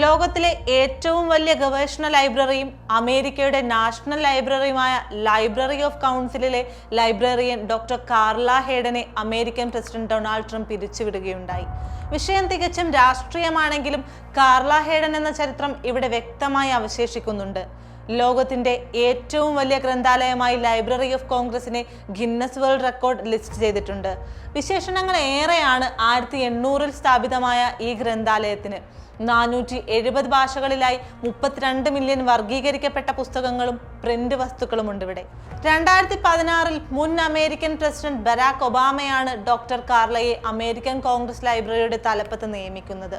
ലോകത്തിലെ ഏറ്റവും വലിയ ഗവേഷണ ലൈബ്രറിയും അമേരിക്കയുടെ നാഷണൽ ലൈബ്രറിയുമായ ലൈബ്രറി ഓഫ് കൗൺസിലിലെ ലൈബ്രറിയൻ ഡോക്ടർ കാർല ഹേഡനെ അമേരിക്കൻ പ്രസിഡന്റ് ഡൊണാൾഡ് ട്രംപ് പിരിച്ചുവിടുകയുണ്ടായി. വിഷയം തികച്ചും രാഷ്ട്രീയമാണെങ്കിലും കാർല ഹേഡൻ എന്ന ചരിത്രം ഇവിടെ വ്യക്തമായി അവശേഷിക്കുന്നുണ്ട്. ലോകത്തിന്റെ ഏറ്റവും വലിയ ഗ്രന്ഥാലയമായി ലൈബ്രറി ഓഫ് കോൺഗ്രസിനെ ഗിന്നസ് വേൾഡ് റെക്കോർഡ് ലിസ്റ്റ് ചെയ്തിട്ടുണ്ട്. വിശേഷണങ്ങൾ ഏറെയാണ് ആയിരത്തി എണ്ണൂറിൽ സ്ഥാപിതമായ ഈ ഗ്രന്ഥാലയത്തിന്. നാനൂറ്റി എഴുപത് ഭാഷകളിലായി മുപ്പത്തിരണ്ട് മില്യൺ വർഗീകരിക്കപ്പെട്ട പുസ്തകങ്ങളും പ്രിന്റ് വസ്തുക്കളും ഉണ്ട് ഇവിടെ. രണ്ടായിരത്തി പതിനാറിൽ മുൻ അമേരിക്കൻ പ്രസിഡന്റ് ബരാക് ഒബാമയാണ് ഡോക്ടർ കാർലയെ അമേരിക്കൻ കോൺഗ്രസ് ലൈബ്രറിയുടെ തലപ്പത്ത് നിയമിക്കുന്നത്.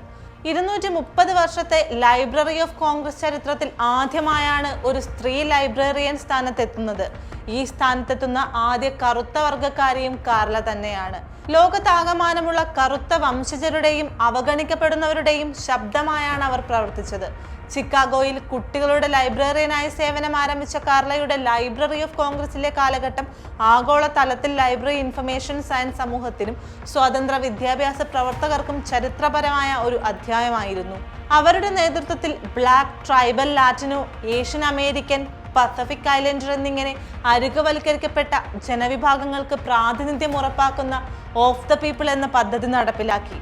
ഇരുന്നൂറ്റി മുപ്പത് വർഷത്തെ ലൈബ്രറി ഓഫ് കോൺഗ്രസ് ചരിത്രത്തിൽ ആദ്യമായാണ് ഒരു സ്ത്രീ ലൈബ്രറിയൻ സ്ഥാനത്തെത്തുന്നത്. ഈ സ്ഥാനത്തെത്തുന്ന ആദ്യ കറുത്ത വർഗക്കാരിയും കാർല തന്നെയാണ്. ലോകത്താകമാനമുള്ള കറുത്ത വംശജരുടെയും അവഗണിക്കപ്പെടുന്നവരുടെയും ശബ്ദമായാണ് അവർ പ്രവർത്തിച്ചത്. ചിക്കാഗോയിൽ കുട്ടികളുടെ ലൈബ്രറിയനായി സേവനം ആരംഭിച്ച കാർലയുടെ ലൈബ്രറി ഓഫ് കോൺഗ്രസിലെ കാലഘട്ടം ആഗോള തലത്തിൽ ലൈബ്രറി ഇൻഫർമേഷൻ സയൻസ് സമൂഹത്തിനും സ്വതന്ത്ര വിദ്യാഭ്യാസ പ്രവർത്തകർക്കും ചരിത്രപരമായ ഒരു അധ്യായമായിരുന്നു. അവരുടെ നേതൃത്വത്തിൽ black tribal Latino Asian American Pacific Islander എന്നിങ്ങനെ അരുകവൽക്കരിക്കപ്പെട്ട ജനവിഭാഗങ്ങൾക്ക് പ്രാതിനിധ്യം ഉറപ്പാക്കുന്ന ഓഫ് ദ പീപ്പിൾ എന്ന പദ്ധതി നടപ്പിലാക്കി.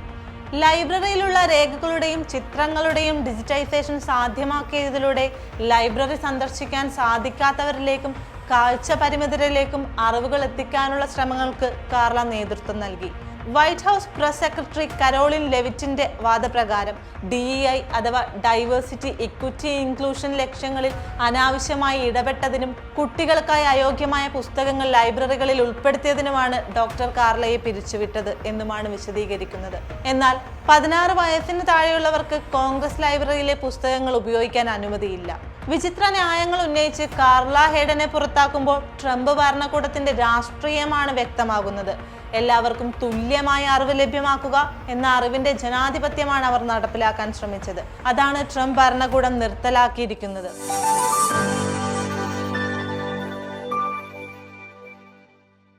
ലൈബ്രറിയിലുള്ള രേഖകളുടെയും ചിത്രങ്ങളുടെയും ഡിജിറ്റൈസേഷൻ സാധ്യമാക്കിയതിലൂടെ ലൈബ്രറി സന്ദർശിക്കാൻ സാധിക്കാത്തവരിലേക്കും കാഴ്ച പരിമിതരിലേക്കും അറിവുകൾ എത്തിക്കാനുള്ള ശ്രമങ്ങൾക്ക് കാർല നേതൃത്വം നൽകി. White House press secretary Karoline ലെവിറ്റിന്റെ വാദപ്രകാരം ഡി ഐ അഥവാ ഡൈവേഴ്സിറ്റി ഇക്വിറ്റി ഇൻക്ലൂഷൻ ലക്ഷ്യങ്ങളിൽ അനാവശ്യമായി ഇടപെട്ടതിനും കുട്ടികൾക്കായി അയോഗ്യമായ പുസ്തകങ്ങൾ ലൈബ്രറികളിൽ ഉൾപ്പെടുത്തിയതിനുമാണ് ഡോക്ടർ കാർലയെ പിരിച്ചുവിട്ടത് എന്നുമാണ് വിശദീകരിക്കുന്നത്. എന്നാൽ പതിനാറ് വയസ്സിന് താഴെയുള്ളവർക്ക് കോൺഗ്രസ് ലൈബ്രറിയിലെ പുസ്തകങ്ങൾ ഉപയോഗിക്കാൻ അനുമതിയില്ല. വിചിത്ര ന്യായങ്ങൾ ഉന്നയിച്ച് കാർല ഹേഡനെ പുറത്താക്കുമ്പോൾ ട്രംപ് ഭരണകൂടത്തിന്റെ രാഷ്ട്രീയമാണ് വ്യക്തമാകുന്നത്. എല്ലാവർക്കും തുല്യമായ അറിവ് ലഭ്യമാക്കുക എന്ന അറിവിന്റെ ജനാധിപത്യമാണ് അവർ നടപ്പിലാക്കാൻ ശ്രമിച്ചത്. അതാണ് ട്രംപ് ഭരണകൂടം നിർത്തലാക്കിയിരിക്കുന്നത്.